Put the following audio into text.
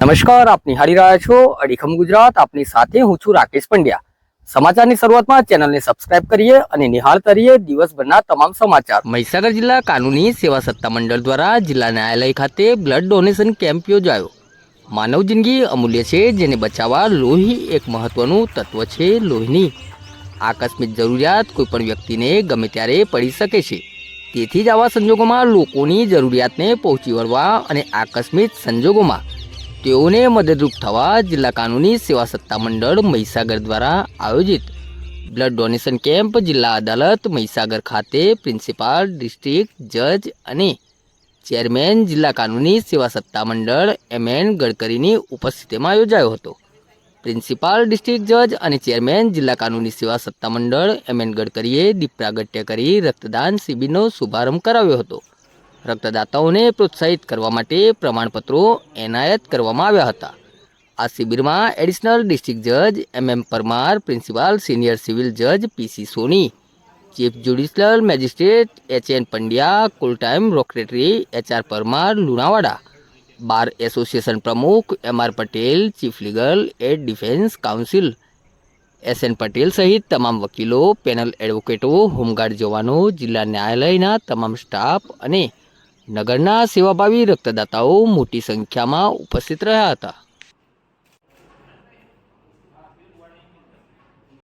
નમસ્કાર આપ નિહાળી રહ્યા છો અડીખમ ગુજરાત. આપની સાથે હું છું રાકેશ પંડ્યા. સમાચારની શરૂઆતમાં ચેનલને સબસ્ક્રાઇબ કરીએ અને નિહાળતા રહીએ દિવસભરના તમામ સમાચાર. મહીસાગર જિલ્લા કાનૂની સેવા સત્તા મંડળ દ્વારા જિલ્લા ન્યાયાલય ખાતે બ્લડ ડોનેશન કેમ્પ યોજાયો. માનવ જિંદગી અમૂલ્ય છે, જેને બચાવવા લોહી એક મહત્વનું તત્વ છે લોહીની. આકસ્મિક જરૂરિયાત કોઈપણ વ્યક્તિને ગમે ત્યારે પડી શકે છે. તેથી જ આવા સંજોગોમાં લોકોની જરૂરિયાતને પહોંચી વળવા અને આકસ્મિક સંજોગોમાં તેઓને મદદરૂપ થવા જિલ્લા કાનૂની સેવા સત્તા મંડળ મહીસાગર દ્વારા આયોજિત બ્લડ ડોનેશન કેમ્પ જિલ્લા અદાલત મહીસાગર ખાતે પ્રિન્સિપાલ, ડિસ્ટ્રિક્ટ, જજ અને ચેરમેન જિલ્લા કાનૂની સેવા સત્તા મંડળ એમ. એન. ગડકરીની ઉપસ્થિતિમાં યોજાયો હતો. પ્રિન્સિપાલ, ડિસ્ટ્રિક્ટ, જજ અને ચેરમેન જિલ્લા કાનૂની સેવા સત્તા મંડળ એમ. એન. ગડકરીએ દીપ પ્રાગટ્ય કરી રક્તદાન શિબિરનો શુભારંભ કરાવ્યો હતો. રક્તદાતાઓને પ્રોત્સાહિત કરવા માટે પ્રમાણપત્રો એનાયત કરવામાં આવ્યા હતા. આ શિબિરમાં એડિશનલ ડિસ્ટ્રિક્ટ જજ M M Parmar, principal senior civil જજ PC Soni, chief judicial magistrate H N Pandya, કુલ time રોકરેટરી H R Parmar Lunawada, bar association પ્રમુખ M R Patel, chief legal aid defence counsel, S N Patel સહિત તમામ વકીલો, panel એડવોકેટો, home guard જવાનો, જિલ્લા ન્યાયાલયના તમામ staff અને નગરના સેવાભાવી રક્તદાતાઓ મોટી સંખ્યામાં ઉપસ્થિત રહ્યા હતા.